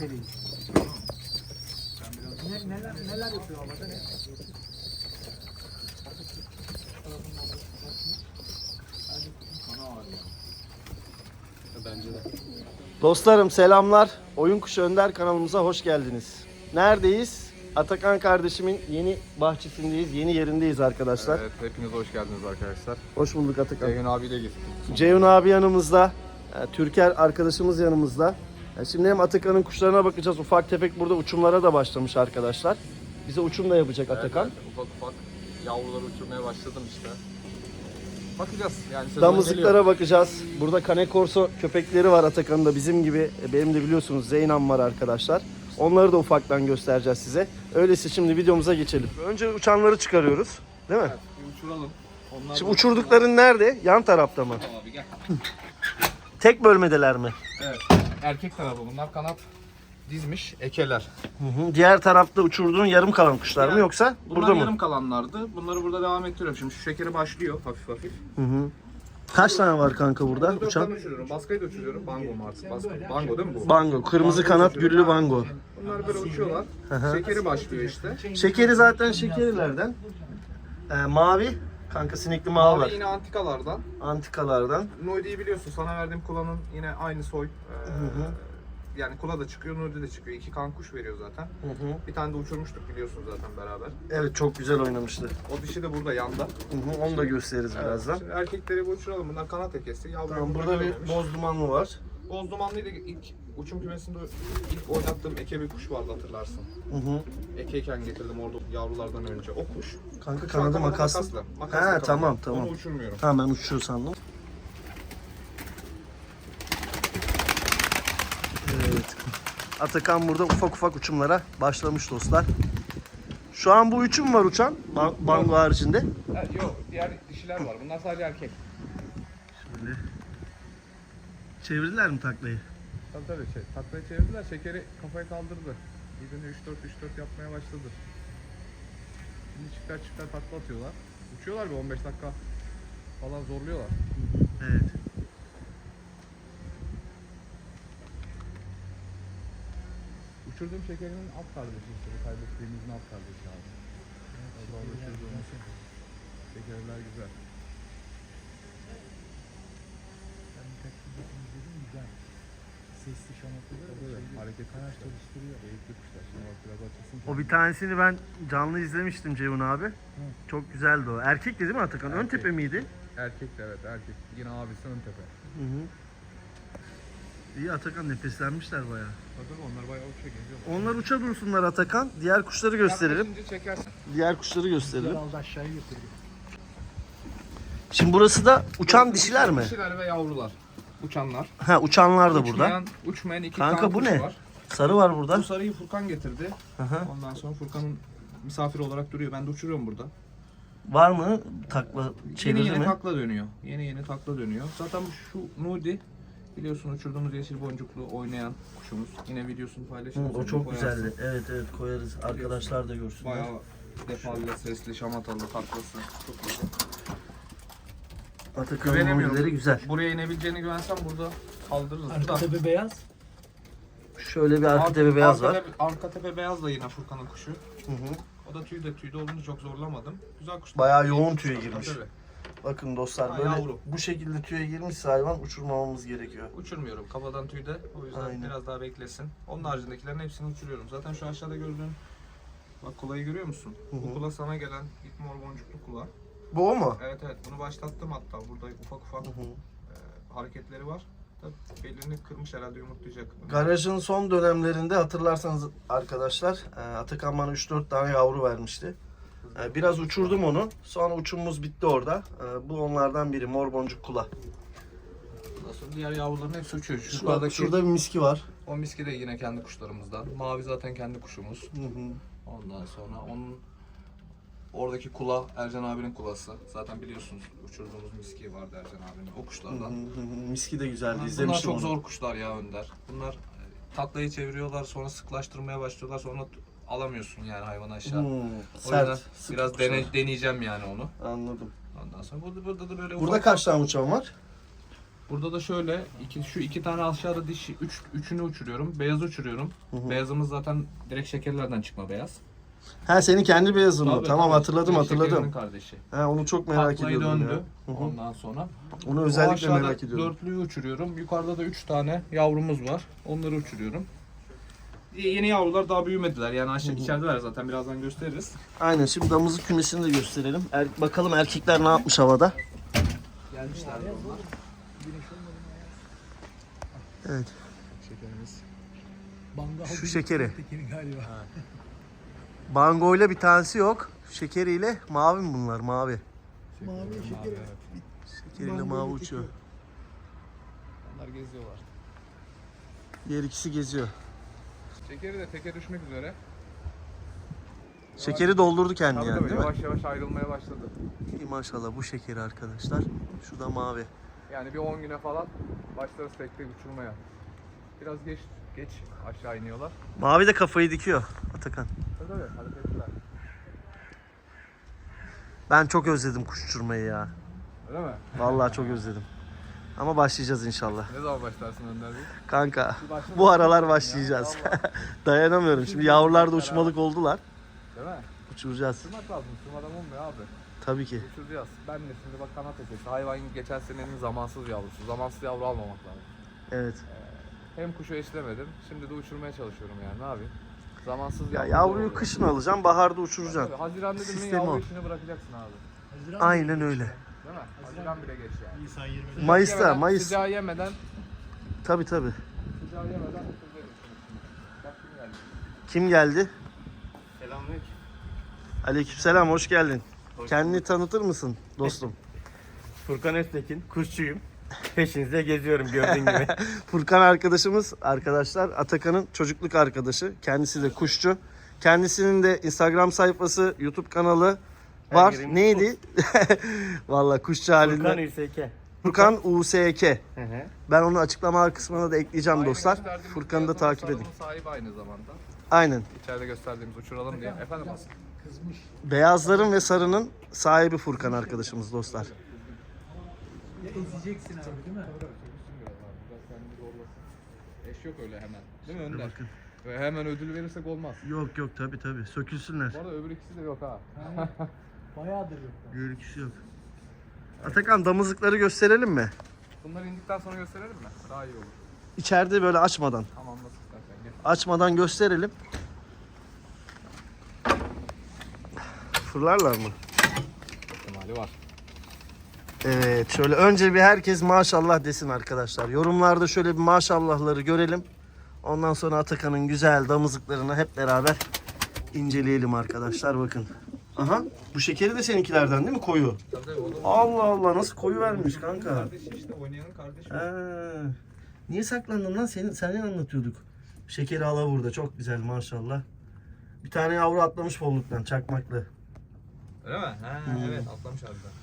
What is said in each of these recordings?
Ne, neler, neler yapıyor havada ne? Dostlarım selamlar. Oyun Kuşu Önder kanalımıza hoş geldiniz. Neredeyiz? Atakan kardeşimin yeni bahçesindeyiz, yeni yerindeyiz arkadaşlar. Evet, hepiniz hoş geldiniz arkadaşlar. Hoş bulduk Atakan. Ceyhun abiyle gittik. Ceyhun abi yanımızda, e, Türker arkadaşımız yanımızda. E, Şimdi hem Atakan'ın kuşlarına bakacağız. Ufak tefek burada uçumlara da başlamış arkadaşlar. Bize uçum da yapacak Atakan. Evet, ufak ufak yavruları uçurmaya başladım işte. Bakacağız yani Damızlıklara bakacağız. Burada Cane Corso köpekleri var Atakan'ın da bizim gibi. E, Benim de biliyorsunuz Zeynam var arkadaşlar. Onları da ufaktan göstereceğiz size. Öyleyse şimdi videomuza geçelim. Önce uçanları çıkarıyoruz. Değil mi? Evet, uçuralım. Onlar Şimdi uçurdukların nerede? Yan tarafta mı? Tamam abi gel. Tek bölmedeler mi? Evet. Erkek tarafı bunlar kanat dizmiş ekeler. Hı hı. Diğer tarafta uçurduğun yarım kalan kuşlar mı Yani yoksa Bunlar burada mı? yarım kalanlardı. Bunları burada devam ettiriyorum. Şimdi şu şekeri başlıyor hafif hafif. Hı hı. Kaç tane var kanka burada Burada uçan? uçuruyorum. Baskayı da uçuruyorum. Bango mu artık? Bango, bango değil mi bu? Bango, kırmızı Bango kanat, uçuruyorum. güllü bango. Bunlar böyle uçuyorlar. Şekeri başlıyor işte. Şekeri zaten şekerilerden. Ee, mavi, kanka sinekli mavi Abi var. yine antikalardan. Antikalardan. Noidi'yi biliyorsun. Sana verdiğim kulanın yine aynı soy. Ee, Yani kula da çıkıyor, Noidi de çıkıyor. İki kan kuş veriyor zaten. Hı hı. Bir tane de uçurmuştuk biliyorsun zaten beraber. Evet çok güzel oynamıştı. O dişi de burada yanda. Hı hı, Onu da gösteririz birazdan. Şimdi erkekleri bir uçuralım. Bunlar kanat ekesi. Yavru Tamam, burada bir boz dumanlı var. Boz dumanlıydı. İlk uçum kümesinde ilk oynattığım eke bir kuş vardı hatırlarsın. Hı hı. Ekeyken getirdim orada yavrulardan önce. O kuş. Kanka kanadı makaslı. makasla. Ha Makasla kanadı. tamam tamam. Onu uçurmuyorum. Tamam ben uçuyor sandım. Evet. Atakan burada ufak ufak uçumlara başlamış dostlar. Şu an bu üçü mü var uçan? Ba- Bango haricinde. Ha, yok diğer dişiler var. Bunlar sadece erkek. Şöyle. Çevirdiler mi taklayı? Tabii tabii. Şey, taklaya çevirdiler. Şekeri kafaya kaldırdı. Birbirini 3-4-3-4 yapmaya başladı. Şimdi çiftler çiftler takla atıyorlar. Uçuyorlar bir 15 dakika falan zorluyorlar. Evet. Uçurduğum şekerinin alt kardeşi işte. Bu kaybettiğimizin alt kardeşi abi. Orada uçurduğumuz Şekerler güzel. Ben birkaç video izledim güzel. Sesli hareket çalıştırıyor. Eğitli kuşlar. Biraz açılsın. O bir tanesini ben canlı izlemiştim Ceyhun abi. Çok güzeldi o. Erkekti değil mi Atakan? Ön Erkek. tepe miydi? Erkek de evet erkek. Yine abisi ön tepe. Hı hı. İyi Atakan nefeslenmişler bayağı. Tabii onlar bayağı uçuyor geziyor. Onlar uça dursunlar Atakan. Diğer kuşları gösterelim. Diğer kuşları gösterelim. aldı aşağıya götürdü. Şimdi burası da uçan dişiler mi? Dişiler ve yavrular. Uçanlar. Ha uçanlar da burada. Uçmayan, uçmayan iki Kanka tane bu kuş ne? var. Sarı var burada. Bu sarıyı Furkan getirdi. Hı hı. Ondan sonra Furkan'ın misafiri olarak duruyor. Ben de uçuruyorum burada. Var mı takla Yeni çevirdi yeni mi? takla dönüyor. Yeni yeni takla dönüyor. Zaten şu Nudi biliyorsun uçurduğumuz yeşil boncuklu oynayan kuşumuz. Yine videosunu Hı, paylaşırım. o çok koyarsın. güzeldi. Evet evet koyarız. Arkadaşlar da görsünler. Bayağı defalı, sesli, şamatalı, taklası. Çok güzel. Atakan'ın Güvenemiyorum. modelleri güzel. Buraya inebileceğini güvensem burada kaldırırız. Arka da. tepe beyaz. Şöyle bir arka tepe beyaz arka var. tepe- arka tepe beyaz da yine Furkan'ın kuşu. Hı hı. O da tüyde tüyde olunca çok zorlamadım. Güzel kuş. Bayağı yoğun tüye girmiş. Tabii. Bakın dostlar Ha, böyle yavru. bu şekilde tüye girmişse hayvan uçurmamamız gerekiyor. Uçurmuyorum. Kafadan tüyde. O yüzden Aynen. biraz daha beklesin. Onun haricindekilerin hepsini uçuruyorum. Zaten şu aşağıda gördüğün Bak kulayı görüyor musun? Hı hı. Bu kula sana gelen ilk mor boncuklu kula. Bu o mu? Evet evet bunu başlattım hatta. Burada ufak ufak Hı hı. e, hareketleri var. Tabii belini kırmış herhalde yumurtlayacak. Garajın son dönemlerinde hatırlarsanız arkadaşlar e, Atakan bana 3-4 tane yavru vermişti. E, Biraz uçurdum onu. Sonra uçumumuz bitti orada. E, Bu onlardan biri. Mor boncuk kula. Ondan sonra diğer yavruların hepsi uçuyor. Şu Şurada, yukarıdaki şurada bir miski var. o miski de yine kendi kuşlarımızdan. Mavi zaten kendi kuşumuz. Hı hı. Ondan sonra onun oradaki kula Ercan abinin kulası. Zaten biliyorsunuz uçurduğumuz miski vardı Ercan abinin. O Hı kuşlardan. hı hı. Miski de güzeldi. Bunlar İzlemiştim çok onu. zor kuşlar ya Önder. Bunlar e, taklayı çeviriyorlar sonra sıklaştırmaya başlıyorlar sonra alamıyorsun yani hayvanı aşağı. Hmm, O sert. yüzden biraz kuşlar. dene- deneyeceğim yani onu. Anladım. Ondan sonra burada, burada da böyle Burada kaç tane uçan var? Burada da şöyle iki, şu iki tane aşağıda dişi üç, üçünü uçuruyorum. Beyazı uçuruyorum. Beyazımız zaten direkt şekerlerden çıkma beyaz. Ha senin kendi beyazın mı? Tabii, Tamam tabii. hatırladım hatırladım. kardeşi. Ha onu çok merak Taklayı ediyordum döndü ya. Hı hı. ondan sonra. Onu O özellikle aşağıda merak ediyordum. dörtlüyü uçuruyorum. Yukarıda da üç tane yavrumuz var. Onları uçuruyorum. Y- Yeni yavrular daha büyümediler. Yani aşağı içerideler zaten birazdan gösteririz. Aynen şimdi damızlık kümesini de gösterelim. Er- bakalım erkekler ne yapmış havada. Gelmişler onlar. Evet. Şekerimiz. Bangal Şu şekeri. Bangoyla bir tanesi yok. Şekeriyle mavi mi bunlar? Mavi. Mavi şekeri. Şekeriyle mavi uçuyor. Onlar geziyorlar. Diğer ikisi geziyor. Şekeri de teke düşmek üzere. Şekeri doldurdu kendi Tabii yani tabii değil mi? yavaş yavaş ayrılmaya başladı. İyi maşallah bu şekeri arkadaşlar. Şu da mavi. Yani bir 10 güne falan başlarız tek tek uçurmaya. Biraz geç geç aşağı iniyorlar. Mavi de kafayı dikiyor Atakan. Tabii tabii hareketliler. Ben çok özledim kuş uçurmayı ya. Öyle mi? Vallahi çok özledim. Ama başlayacağız inşallah. Ne zaman başlarsın Önder Bey? Kanka bu aralar başlayacağız. Dayanamıyorum. Şimdi yavrular da uçmalık oldular. Değil mi? Uçuracağız. Uçurmak lazım. Uçurmadan olmuyor abi. Tabii ki. Uçuracağız. Ben de şimdi bak kanat ötesi. Hayvan geçen senenin zamansız yavrusu. Zamansız yavru almamak lazım. Evet. Hem kuşu eşlemedim. Şimdi de uçurmaya çalışıyorum yani. Ne yapayım? Zamansız Ya yavru. yavruyu kışın alacağım, baharda uçuracaksın. Tabii, Haziran dedim mi Sistemi yavru o. işini bırakacaksın abi. Haziran Aynen öyle. Değil mi? Haziran bile geç yani. Nisan 20'de. Mayıs'ta, Yemeden, Mayıs. Sıcağı yemeden, Tabii tabii. sıcağı yemeden uçuracağız. Bak kim geldi. Kim geldi? Selamünaleyküm. Aleykümselam, hoş geldin. Kendini tanıtır mısın dostum? Furkan Öztekin, kuşçuyum. Peşinizde geziyorum gördüğün gibi. Furkan arkadaşımız, arkadaşlar Atakan'ın çocukluk arkadaşı. Kendisi de kuşçu. Kendisinin de Instagram sayfası, YouTube kanalı var. Neydi? Vallahi kuşçu halinde. Furkan Furkan, Ülseke. USK. Hı hı. Ben onu açıklama kısmına da ekleyeceğim Aynı dostlar. Furkan'ı da takip edin. sahibi aynı zamanda. Aynen. İçeride gösterdiğimiz uçuralım diye. Efendim Hasan? Kızmış. Beyazların ve sarının sahibi Furkan arkadaşımız dostlar. Ya ezeceksin abi değil mi? Eş yok öyle hemen. Değil mi Önder? Ve hemen ödül verirsek olmaz. Yok yok tabi tabi sökülsünler. Bu arada öbür ikisi de yok ha. Bayağıdır yok. Görüntüsü yok. Atakan damızlıkları gösterelim mi? Bunları indikten sonra gösterelim mi? Daha iyi olur. İçeride böyle açmadan. Tamam nasıl istersen gel. Açmadan gösterelim. Fırlarlar mı? İhtimali var. Evet şöyle önce bir herkes maşallah desin arkadaşlar. Yorumlarda şöyle bir maşallahları görelim. Ondan sonra Atakan'ın güzel damızlıklarını hep beraber inceleyelim arkadaşlar bakın. Aha bu şekeri de seninkilerden değil mi koyu? Tabii tabii Allah Allah nasıl koyu vermiş kanka. kardeşi işte oynayanın kardeşi. Ha. Niye saklandın lan? Senin, senin anlatıyorduk. Şekeri ala burada. Çok güzel maşallah. Bir tane yavru atlamış bolluktan çakmaklı. Öyle mi? Ha, evet atlamış harbiden.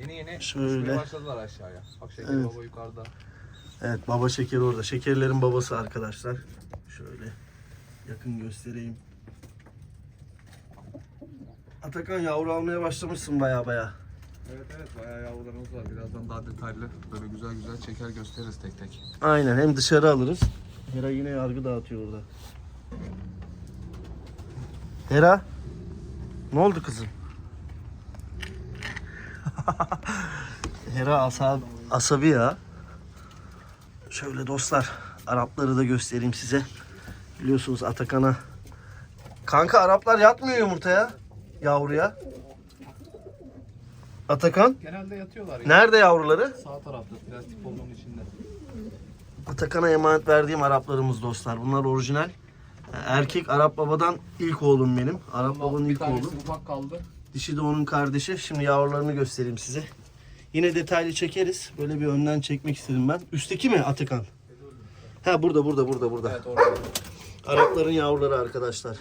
Yeni yeni Şöyle. başladılar aşağıya. Bak şeker Evet. baba yukarıda. Evet baba şekeri orada. Şekerlerin babası arkadaşlar. Şöyle yakın göstereyim. Atakan yavru almaya başlamışsın baya baya. Evet evet bayağı yavrularımız var. Birazdan daha detaylı böyle güzel güzel çeker gösteririz tek tek. Aynen hem dışarı alırız. Hera yine yargı dağıtıyor orada. Hera. Ne oldu kızım? Hera asab asabi ya. Şöyle dostlar Arapları da göstereyim size. Biliyorsunuz Atakan'a. Kanka Araplar yatmıyor yumurtaya. Yavruya. Atakan. Genelde yatıyorlar ya. Nerede yavruları? Sağ tarafta plastik polonun içinde. Atakan'a emanet verdiğim Araplarımız dostlar. Bunlar orijinal. Erkek Arap babadan ilk oğlum benim. Arap babanın ilk oğlu. ufak kaldı. Dişi de onun kardeşi. Şimdi yavrularını göstereyim size. Yine detaylı çekeriz. Böyle bir önden çekmek istedim ben. Üstteki mi Atakan? Ha burada burada burada burada. Evet orada. Arapların yavruları arkadaşlar.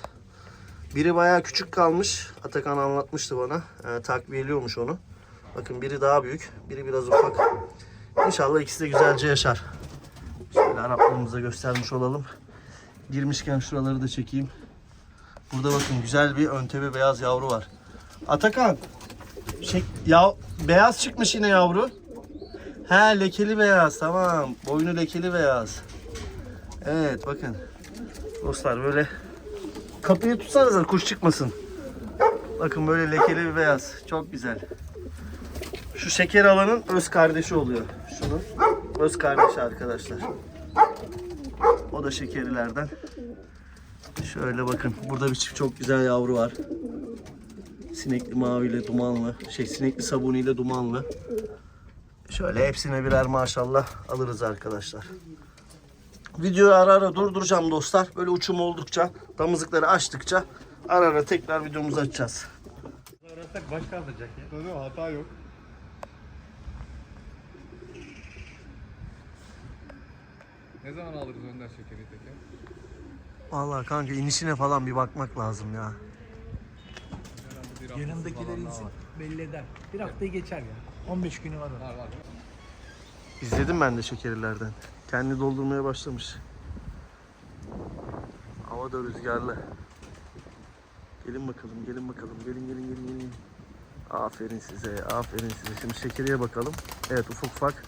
Biri bayağı küçük kalmış. Atakan anlatmıştı bana. Ee, takviyeliyormuş onu. Bakın biri daha büyük. Biri biraz ufak. İnşallah ikisi de güzelce yaşar. Şöyle Araplarımıza göstermiş olalım. Girmişken şuraları da çekeyim. Burada bakın güzel bir öntebe beyaz yavru var. Atakan. Şey, ya, beyaz çıkmış yine yavru. Ha lekeli beyaz tamam. Boynu lekeli beyaz. Evet bakın. Dostlar böyle kapıyı tutsanıza kuş çıkmasın. Bakın böyle lekeli bir beyaz. Çok güzel. Şu şeker alanın öz kardeşi oluyor. Şunun öz kardeşi arkadaşlar. O da şekerilerden. Şöyle bakın. Burada bir çift çok güzel yavru var. Sinekli maviyle dumanlı. Şey sinekli sabuniyle dumanlı. Şöyle hepsine birer maşallah alırız arkadaşlar. Videoyu ara ara durduracağım dostlar. Böyle uçum oldukça, damızlıkları açtıkça ara ara tekrar videomuzu açacağız. Uğraşsak baş kaldıracak ya. Mi? Hata yok. Ne zaman alırız Önder şekeri peki? Vallahi kanka inişine falan bir bakmak lazım ya. Herhalde bir haftası Yanındakiler falan daha insin belli eder. Bir haftayı geçer ya. 15 günü var onun. Var var. İzledim ben de şekerilerden. Kendi doldurmaya başlamış. Hava da rüzgarlı. Gelin bakalım, gelin bakalım. Gelin, gelin, gelin, gelin. Aferin size, aferin size. Şimdi şekeriye bakalım. Evet, ufak ufak.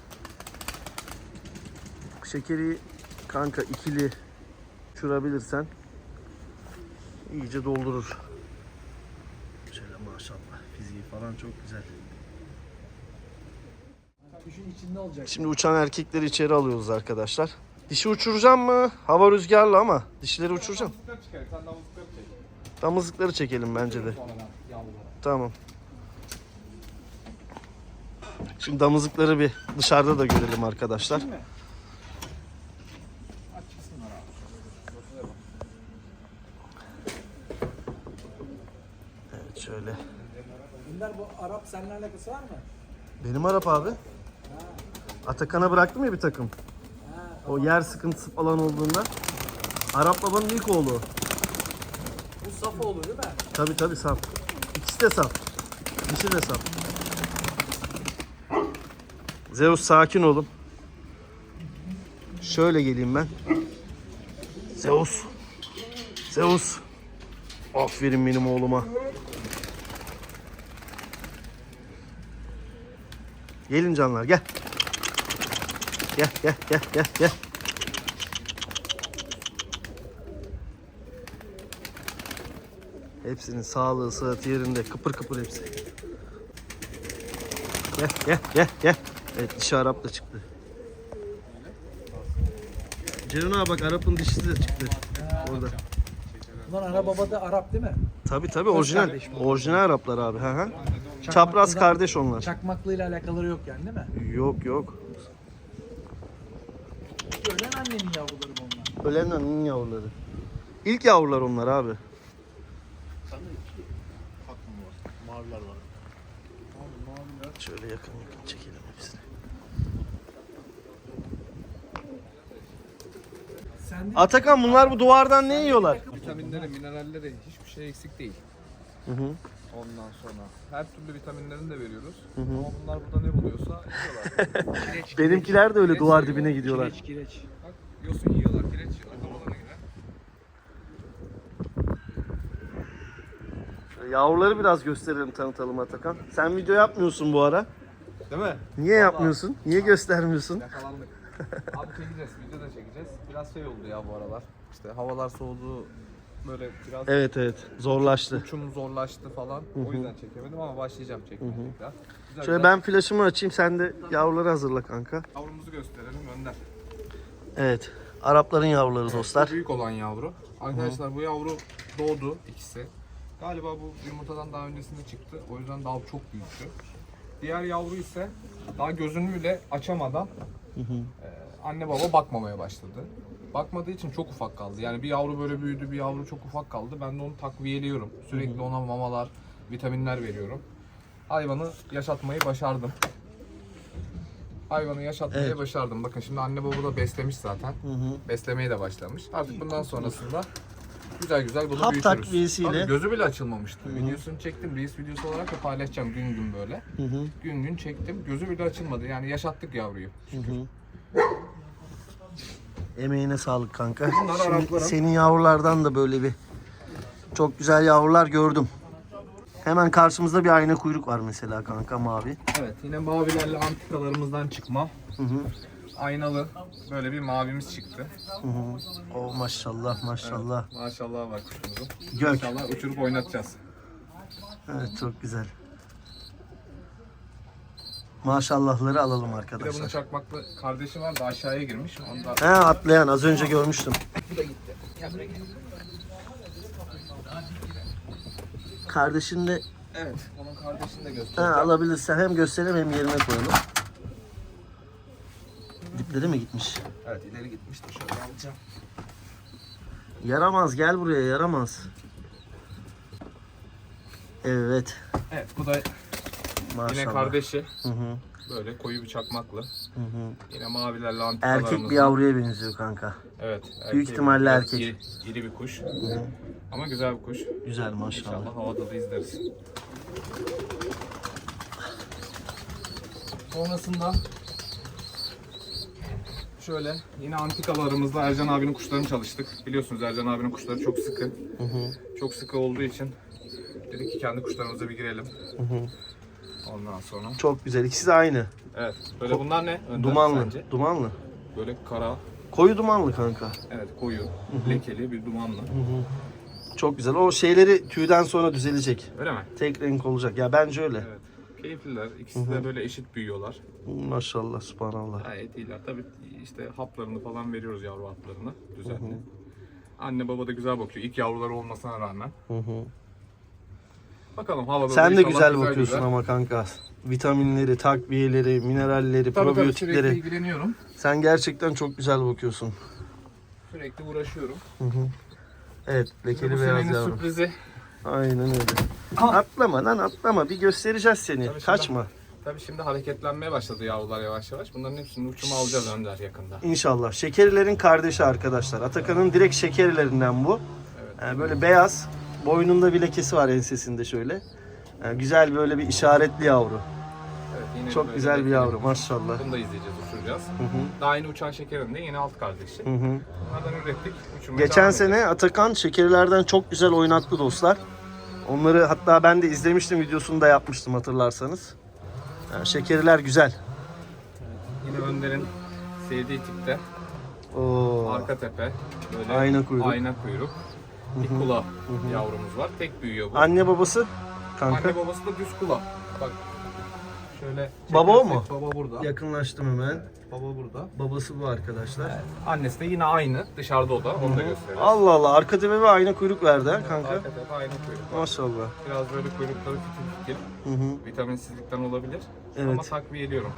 Şekeri kanka ikili uçurabilirsen iyice doldurur. Falan çok güzel. Kuşun içinde olacak. Şimdi uçan erkekleri içeri alıyoruz arkadaşlar. Dişi uçuracağım mı? Hava rüzgarlı ama dişileri uçuracağım. Damızlıkları çekelim bence de. Tamam. Şimdi damızlıkları bir dışarıda da görelim arkadaşlar. Aç çıksınlar abi. Ortaya bak. Evet şöyle. Bunlar bu Arap seninle alakası var mı? Benim Arap abi. Atakan'a bıraktım ya bir takım. O yer sıkıntısı falan olduğunda. Arap babanın ilk oğlu. Bu Safoğlu değil mi? Tabi tabi sap. İkisi de sap. Dişi de sap. Zeus sakin olun. Şöyle geleyim ben. Zeus. Zeus. Aferin benim oğluma. Gelin canlar gel. Gel gel gel gel gel. Hepsinin sağlığı, sıhhati yerinde. Kıpır kıpır hepsi. Gel gel gel gel. Evet dişi Arap da çıktı. Ceyhun abi bak Arap'ın dişisi de çıktı. Orada. Ulan ana baba da Arap değil mi? Tabi tabi orijinal. Orijinal Araplar abi. Hı hı. Çapraz kardeş onlar. Çakmaklıyla alakaları yok yani değil mi? Yok yok. Ölen annenin yavruları bunlar. Ölen annenin yavruları. İlk yavrular onlar abi. Şöyle yakın yakın çekelim hepsini. Sen de Atakan bunlar bu duvardan ne yiyorlar? Vitaminleri, mineralleri hiçbir şey eksik değil. Hı hı. Ondan sonra her türlü vitaminlerini de veriyoruz. hı. Ama bunlar burada ne buluyorsa yiyorlar. kireç, Benimkiler de öyle Kireç duvar yiyor, dibine gidiyorlar. kireç, kireç. Bak yosun yiyorlar, kireç yiyorlar, kafalarına girer. Yavruları biraz gösterelim tanıtalım Atakan. Sen video yapmıyorsun bu ara. Değil mi? Niye yapmıyorsun? Niye göstermiyorsun? Yakalandık. Abi çekeceğiz, video da çekeceğiz. Biraz şey oldu ya bu aralar. İşte havalar soğudu, böyle biraz Evet evet zorlaştı. uçum zorlaştı falan. O yüzden çekemedim ama başlayacağım çekmeye tekrar. Güzel Şöyle güzel. ben flaşımı açayım sen de yavruları hazırla kanka. Yavrumuzu gösterelim Önder. Evet. Arapların yavruları dostlar. Bu büyük olan yavru. Arkadaşlar bu yavru doğdu ikisi. Galiba bu yumurtadan daha öncesinde çıktı. O yüzden daha çok büyüktü. Diğer yavru ise daha gözünü bile açamadan e, anne baba bakmamaya başladı. Bakmadığı için çok ufak kaldı. Yani bir yavru böyle büyüdü, bir yavru çok ufak kaldı. Ben de onu takviyeliyorum. Sürekli ona mamalar, vitaminler veriyorum. Hayvanı yaşatmayı başardım. Hayvanı yaşatmayı Evet. başardım. Bakın şimdi anne baba da beslemiş zaten. Hı hı. Beslemeye de başlamış. Artık bundan sonrasında güzel güzel bunu Hap büyütürüz. takviyesiyle. Gözü bile açılmamıştı. Videosunu çektim. Reels videosu olarak da paylaşacağım gün gün böyle. Hı hı. Gün gün çektim. Gözü bile açılmadı. Yani yaşattık yavruyu. Hı hı. Emeğine sağlık kanka. Bunlar Şimdi Arapların. senin yavrulardan da böyle bir çok güzel yavrular gördüm. Hemen karşımızda bir ayna kuyruk var mesela kanka mavi. Evet yine mavilerle antikalarımızdan çıkma. Hı hı. Aynalı böyle bir mavimiz çıktı. Hı hı. Oh maşallah maşallah. Maşallah var kuşumuzun. Gök. İnşallah uçurup oynatacağız. Evet çok güzel. Maşallahları alalım Bir de bunun arkadaşlar. çakmaklı kardeşi var da aşağıya girmiş. Onu da He atlayan az önce görmüştüm. bu da gitti. Gel buraya gel. Kardeşin de Evet onun kardeşini de he, göstereceğim. alabilirsen hem gösterelim hem yerine koyalım. Dipleri mi gitmiş? Evet ileri gitmişti şöyle alacağım. Yaramaz gel buraya yaramaz. Evet. Evet bu da Maşallah. yine kardeşi. Hı hı, Böyle koyu bir çakmaklı. hı hı. Yine mavilerle antikalarımız. Erkek bir yavruya benziyor kanka. Evet. Büyük erkeği ihtimalle biraz erkek. İri, iri bir kuş. Ama güzel bir kuş. Güzel maşallah. İnşallah havada da izleriz. Sonrasında şöyle yine antikalarımızda Ercan abinin kuşlarını çalıştık. Biliyorsunuz Ercan abinin kuşları çok sıkı. Hı hı, Çok sıkı olduğu için dedik ki kendi kuşlarımıza bir girelim. hı hı. Ondan sonra. Çok güzel. İkisi de aynı. Evet. Böyle bunlar ne? Önder, Dumanlı. sence? Dumanlı. Böyle kara, Koyu dumanlı kanka. evet koyu, lekeli bir dumanlı. Çok güzel. O şeyleri tüyden sonra düzelecek. Öyle mi? Tek renk olacak. Ya bence öyle. Evet. Keyifliler. İkisi de böyle eşit büyüyorlar. Maşallah, subhanallah. Gayet iyiler. Tabii işte haplarını falan veriyoruz yavru haplarını düzenli. Anne baba da güzel bakıyor. İlk yavruları olmasına rağmen. Hı hı. Bakalım havada da Sen de inşallah güzel bakıyorsun güzel. ama kanka. Vitaminleri, takviyeleri, mineralleri, Tabii tabii sürekli probiyotikleri. ilgileniyorum. Sen gerçekten çok güzel bakıyorsun. Sürekli uğraşıyorum. Evet, Bu lekeli beyaz senenin yavrum. sürprizi. Aynen öyle. Atlama lan atlama. Bir göstereceğiz seni. Tabii şimdi- Kaçma. Tabii şimdi hareketlenmeye başladı yavrular yavaş yavaş. Bunların hepsini uçuma alacağız Önder yakında. İnşallah. Şekerilerin kardeşi arkadaşlar. Atakan'ın direkt şekerilerinden bu. Evet. Yani böyle beyaz. Boynunda bir lekesi var ensesinde şöyle. Yani güzel böyle bir işaretli yavru. Evet, yine Çok böyle güzel bir yavru maşallah. Bunu da izleyeceğiz, uçuracağız. Hı hı. Daha yeni uçan şekerin de yeni alt kardeşi. Hı hı. Bunlardan ürettik. Uçurmaya Geçen devam sene Atakan şekerilerden çok güzel oynattı dostlar. Onları hatta ben de izlemiştim videosunu da yapmıştım hatırlarsanız. Yani şekeriler güzel. edeceğiz. Yine Önder'in sevdiği tipte Oo. arka tepe böyle Ayna kuyruk. ayna kuyruk. Bir kula yavrumuz var. Tek büyüyor bu. Anne babası kanka. Anne babası da düz kula. Bak şöyle Baba o mu? Baba burada. Yakınlaştım hemen. Baba burada. Babası bu arkadaşlar. Annesi de yine aynı. Dışarıda o da. Onu da gösteririz. Allah Allah arka tepe ve ayna kuyruk verdi ha kanka. Arka tepe ayna kuyruk. Maşallah. Biraz böyle kuyrukları. Hı hı. Vitaminsizlikten olabilir. Ama Evet. takviyeliyorum.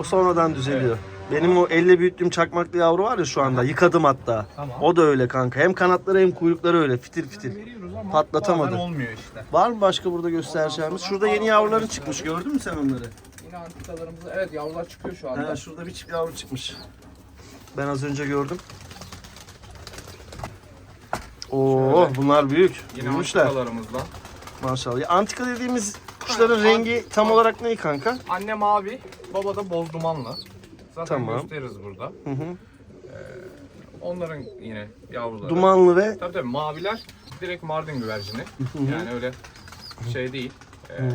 O sonradan düzeliyor. Benim o elle büyüttüğüm çakmaklı yavru var ya şu anda. Yıkadım hatta. Tamam. O da öyle kanka. Hem kanatları hem kuyrukları öyle fitil fitil. Veriyoruz ama Patlatamadı. bazen olmuyor işte. Var mı başka burada göstereceğimiz? Şurada yeni yavruların çıkmış. Gördün mü sen onları? Yine antikalarımızda evet yavrular çıkıyor şu anda. Ha, şurada bir çift yavru çıkmış. Ben az önce gördüm. Oo, Şöyle. bunlar büyük. Yine Büyümüşler. antikalarımızda. Maşallah. Ya, antika dediğimiz kuşların rengi tam olarak ne kanka? Anne mavi, baba da boz dumanlı. Zaten Tamam. gösteririz burada. Hı hı. Onların yine yavruları. Dumanlı ve Tabii tabii maviler direkt Mardin güvercini. yani öyle şey değil. Ee,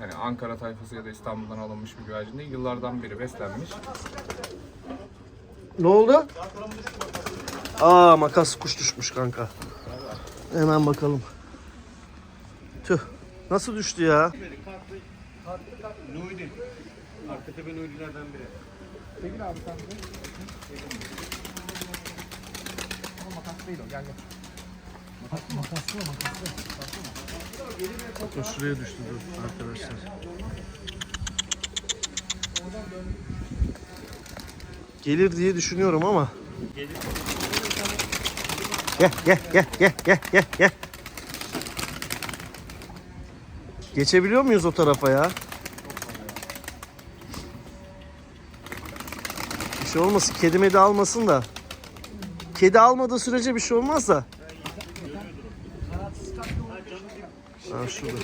hani Ankara tayfası ya da İstanbul'dan alınmış bir güvercin değil. Yıllardan beri beslenmiş. ne oldu? Aa makas kuş düşmüş kanka. Hemen bakalım. Tüh. Nasıl düştü ya? Nuydin. Arka tepe Nuydinlerden biri. Çekil abi sen de. Ama makas değil o gel gel. Makaslı o makaslı. Dur şuraya düştü dur arkadaşlar. Gelir diye düşünüyorum ama. Gel gel gel gel gel gel gel. Geçebiliyor muyuz o tarafa ya? Şey olmasın. Kedi medi almasın da. Kedi almadığı sürece bir şey olmaz da. Ha şurada.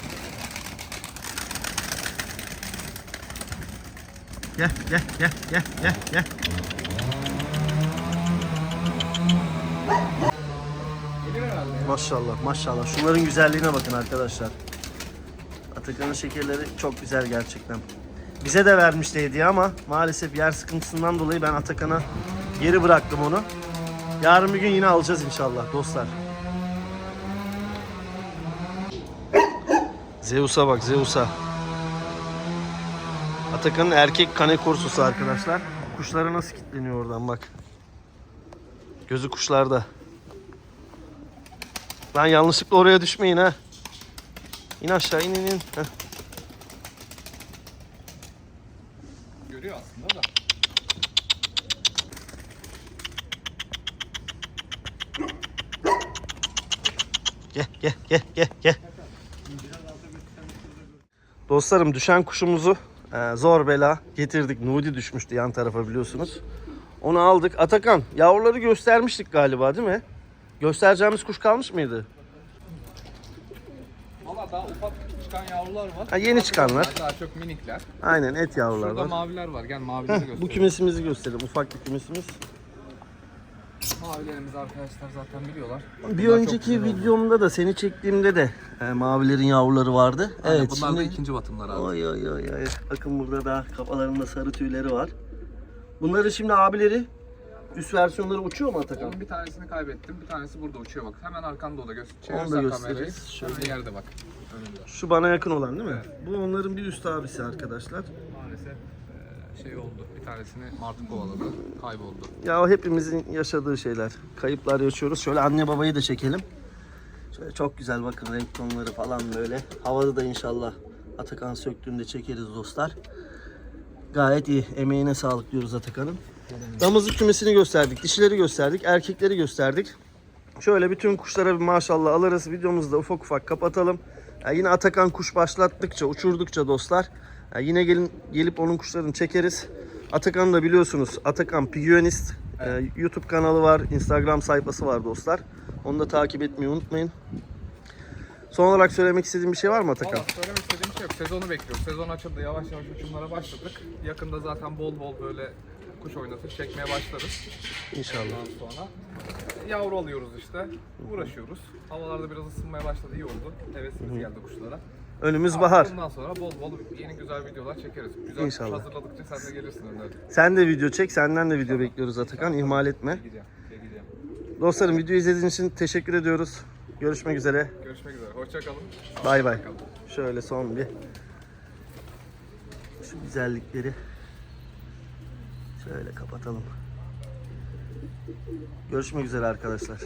Gel gel gel gel gel gel. Maşallah maşallah. Şunların güzelliğine bakın arkadaşlar. Atakan'ın şekerleri çok güzel gerçekten. Bize de vermişti hediye ama maalesef yer sıkıntısından dolayı ben Atakan'a geri bıraktım onu. Yarın bir gün yine alacağız inşallah dostlar. Zeus'a bak Zeus'a. Atakan'ın erkek kane korsusu arkadaşlar. Kuşları nasıl kilitleniyor oradan bak. Gözü kuşlarda. Lan yanlışlıkla oraya düşmeyin ha. İn aşağı in in in. Heh. Gel gel gel. Dostlarım düşen kuşumuzu e, zor bela getirdik. Nudi düşmüştü yan tarafa biliyorsunuz. Onu aldık. Atakan yavruları göstermiştik galiba değil mi? Göstereceğimiz kuş kalmış mıydı? Valla daha ufak çıkan yavrular var. Ha, yeni çıkanlar. Daha çok minikler. Aynen et yavrular Şurada var. maviler var. Gel mavileri Heh, gösterelim. bu kümesimizi gösterelim. Ufak bir kümesimiz. Mavilerimizi arkadaşlar zaten biliyorlar. Bir Bunlar çok önceki oldu. videomda da seni çektiğimde de e, mavilerin yavruları vardı. Aynen, evet bunlar da şimdi ikinci batımlar abi. Oy oy oy oy. Bakın burada da kafalarında sarı tüyleri var. Bunları şimdi abileri üst versiyonları uçuyor mu Atakan? Onun bir tanesini kaybettim. Bir tanesi burada uçuyor bak. Hemen arkanda o da göster. Onu da Çevirsen kamerayı. Şöyle. Hemen yerde bak. Önünde. Şu bana yakın olan değil mi? Bu onların bir üst abisi arkadaşlar. Maalesef şey oldu. Bir tanesini martı kovaladı. Kayboldu. Ya hepimizin yaşadığı şeyler. Kayıplar yaşıyoruz. Şöyle anne babayı da çekelim. Şöyle çok güzel bakın renk tonları falan böyle. Havada da inşallah Atakan söktüğünde çekeriz dostlar. Gayet iyi. Emeğine sağlık diyoruz Atakan'ın. Damızlık kümesini gösterdik. Dişileri gösterdik. Erkekleri gösterdik. Şöyle bütün kuşlara bir maşallah alırız. Videomuzu da ufak ufak kapatalım. Ya yine Atakan kuş başlattıkça, uçurdukça dostlar. Ya yine gelin gelip onun kuşlarını çekeriz. Atakan'ı da biliyorsunuz. Atakan Pigionist. Ee, YouTube kanalı var, Instagram sayfası var dostlar. Onu da takip etmeyi unutmayın. Son olarak söylemek istediğim bir şey var mı Atakan? Valla söylemek istediğim şey yok. Sezonu bekliyoruz. Sezon açıldı. Yavaş yavaş uçumlara başladık. Yakında zaten bol bol böyle kuş oynatır çekmeye başlarız. İnşallah. Ondan sonra yavru alıyoruz işte. Uğraşıyoruz. Havalarda biraz ısınmaya başladı. iyi oldu. Hevesimiz geldi kuşlara. Önümüz Ama bahar. Bundan sonra bol bol yeni güzel videolar çekeriz. Güzel İnşallah. hazırladıkça sen de gelirsin Önder. Sen de video çek, senden de video bekliyoruz Atakan. İhmal etme. Gideceğim. Gideceğim. Dostlarım videoyu izlediğiniz için teşekkür ediyoruz. Görüşmek üzere. Görüşmek üzere. Hoşçakalın. Bay bay. Şöyle son bir şu güzellikleri şöyle kapatalım. Görüşmek üzere arkadaşlar.